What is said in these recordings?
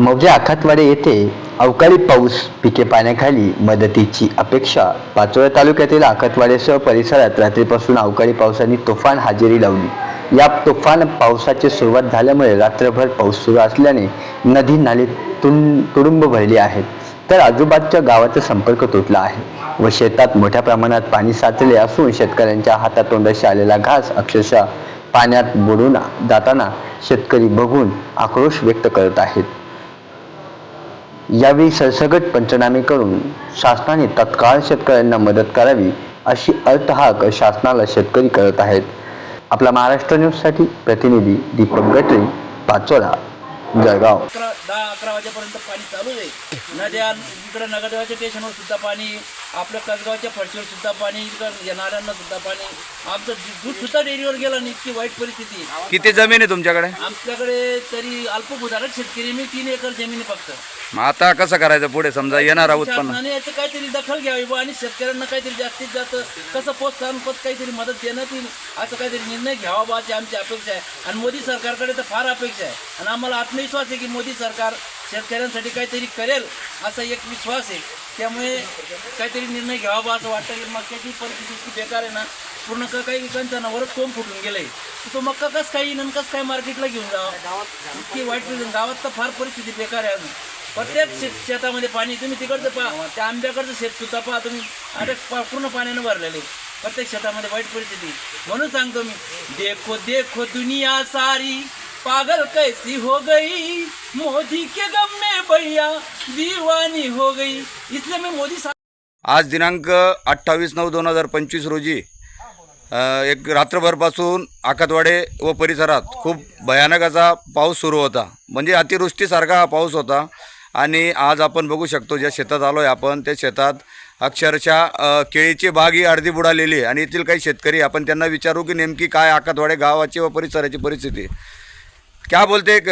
मौजे आखातवाडे येथे अवकाळी पाऊस पिके पाण्याखाली मदतीची अपेक्षा. पाचोळ्या तालुक्यातील आखातवाडेसह परिसरात रात्रीपासून अवकाळी पावसाने तुफान हजेरी लावली. या तुफान पावसाची सुरुवात झाल्यामुळे रात्रभर पाऊस सुरू असल्याने नदी नाले तुं तुडुंब भरली आहेत. तर आजूबाजूच्या गावाचा संपर्क तुटला आहे व शेतात मोठ्या प्रमाणात पाणी साचले असून शेतकऱ्यांच्या हातातोंडाशी आलेला घास अक्षरशः पाण्यात बुडून जाताना शेतकरी बघून आक्रोश व्यक्त करत आहेत. यावेळी सरसगट पंचनामे करून शासनाने तत्काळ शेतकऱ्यांना मदत करावी अशी अर्थहाक शासनाला शेतकरी करत आहेत. आपला महाराष्ट्र न्यूजसाठी प्रतिनिधी दीपक गटरे पाचोरा. जळगाव. अकरा दहा अकरा वाजेपर्यंत पाणी चालू आहे. नद्या इकडे नगरदेवाच्या स्टेशनवर सुद्धा पाणी आपल्या कसगावच्या फडशीवर सुद्धा पाणी इकडं येणाऱ्यांना सुद्धा पाणी. आमचं दूध सुद्धा डेअरीवर गेलं नाही इतकी वाईट परिस्थिती. किती जमीन आहे तुमच्याकडे? आमच्याकडे तरी अल्पभूधारक शेतकरी मी तीन एकर जमीन आहे फक्त. मग आता कसं करायचं पुढे? समजा येणार उत्पन्न शासनाने याची काहीतरी दखल घ्यावी बुवा आणि शेतकऱ्यांना काहीतरी जास्तीत जास्त कसं प्रोत्साहन पद काहीतरी मदत देण्यात येईल असं काहीतरी निर्णय घ्यावा बा अशी आमची अपेक्षा आहे. आणि मोदी सरकारकडे तर फार अपेक्षा आहे. आणि आम्हाला विश्वास आहे की मोदी सरकार शेतकऱ्यांसाठी काहीतरी करेल असा एक विश्वास आहे. त्यामुळे काहीतरी निर्णय घ्यावा बा असं वाटतं की मक्याची परिस्थिती इतकी बेकार आहे ना पूर्ण क- काही कंचनावरच कोंब फुटून गेलंय. आहे तो मक्का कस काही येईन कसं काय मार्केटला घेऊन जावा? इतकी वाईट परिस्थिती गावात तर फार परिस्थिती बेकार आहे अजून. प्रत्येक शेत शेतामध्ये पाणी तुम्ही तिकडचं पहा. त्या आंब्याकडचं शेत सुद्धा पहा. तुम्ही आता पा- पूर्ण पाण्यानं भरलेले प्रत्येक शेतामध्ये वाईट परिस्थिती. म्हणून सांगतो मी देखो देखो दुनिया सारी. पागल कैसी हो गई? मोदी के गम में भैया दीवानी हो गई। इसलिए मैं मोदी आज दिनांक अठ्ठावीस नऊ दोन हजार पंचवीस रोजी एक रात्रभरपासून आकातवाडे व परिसरात खूप भयानक असा पाऊस सुरू होता. म्हणजे अतिवृष्टीसारखा हा पाऊस होता. आणि आज आपण बघू शकतो ज्या शेतात आलो आहे आपण त्या शेतात अक्षरशः केळीची बाग ही अर्धी बुडालेली आहे. आणि येथील काही शेतकरी आपण त्यांना विचारू की नेमकी काय आकातवाडे गावाची व परिसराची परिस्थिती. क्या बोलते क-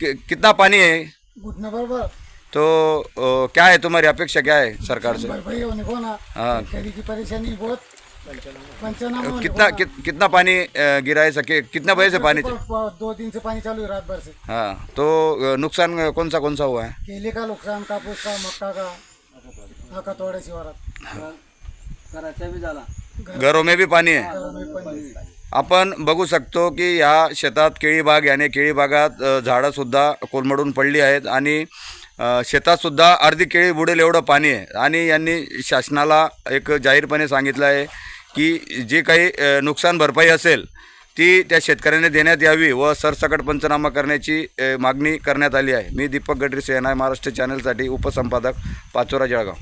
कि- कितना पानी है? घुटने बरोबर। तो अ, क्या है तुम्हारी अपेक्षा क्या है सरकार से? भरपाई होने को ना। हाँ। खरी की परेशानी बहुत। पंचनामा कितना को कित, कितना पानी गिरा है सके? कितना बजे से पानी दो दिन से पानी चालू है रात भर से। हाँ तो नुकसान कौन सा कौन सा हुआ है? केले का नुकसान कापूस का मक्का का आका तोड्या शिवारात। घरों में भी पानी है। आपण बघू शकतो की ह्या शेतात केळी बाग याने केळी बागात अ, झाडंसुद्धा कोलमडून पडली आहेत आणि शेतातसुद्धा अर्धी केळी बुडेल एवढं पाणी आहे. आणि यांनी शासनाला एक जाहीरपणे सांगितलं आहे की जे काही नुकसान भरपाई असेल ती त्या शेतकऱ्याने देण्यात यावी व सरसकट पंचनामा करण्याची मागणी करण्यात आली आहे. मी दीपक गडरी सेना महाराष्ट्र चॅनलसाठी उपसंपादक पाचोरा जळगाव.